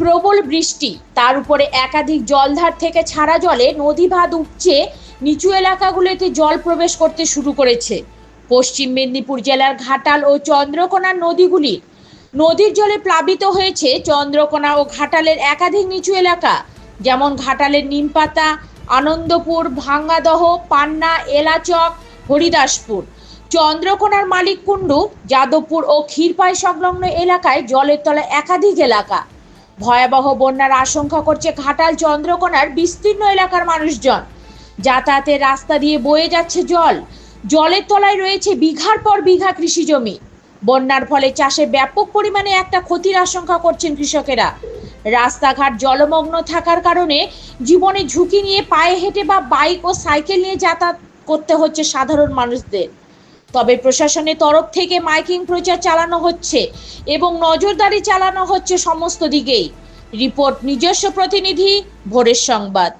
প্রবল বৃষ্টি। তার উপরে একাধিক জলধার থেকে ছাড়া জলে নদী ভাত উপচে নিচু এলাকাগুলোতে জল প্রবেশ করতে শুরু করেছে। পশ্চিম মেদিনীপুর জেলার ঘাটাল ও চন্দ্রকোনার নদীগুলি নদীর জলে প্লাবিত হয়েছে। চন্দ্রকোনা ও ঘাটালের একাধিক নিচু এলাকা, যেমন ঘাটালের নিমপাতা, আনন্দপুর, ভাঙ্গাদহ, পান্না, এলাচক, হরিদাসপুর। চন্দ্রকোনার মালিককুণ্ডু, যাদবপুর ও ক্ষীরপাই সংলগ্ন এলাকায় জলের তলায় একাধিক এলাকা। ভয়াবহ বন্যার আশঙ্কা করছে ঘাটাল চন্দ্রকোনার বিস্তীর্ণ এলাকার মানুষজন। যাতায়াতের রাস্তা দিয়ে বয়ে যাচ্ছে জল। জলের তলায় রয়েছে বিঘার পর বিঘা কৃষি জমি। বন্যার ফলে চাষে ব্যাপক পরিমাণে একটা ক্ষতির আশঙ্কা করছেন কৃষকেরা। রাস্তাঘাট জলমগ্ন থাকার কারণে জীবনে ঝুঁকি নিয়ে পায়ে হেঁটে বা বাইক ও সাইকেল নিয়ে যাতায়াত করতে হচ্ছে সাধারণ মানুষদের। তবে প্রশাসনের তরফ থেকে মাইকিং প্রচার চালানো হচ্ছে এবং নজরদারি চালানো হচ্ছে সমস্ত দিকেই। রিপোর্ট নিজস্ব প্রতিনিধি ভোরের সংবাদ।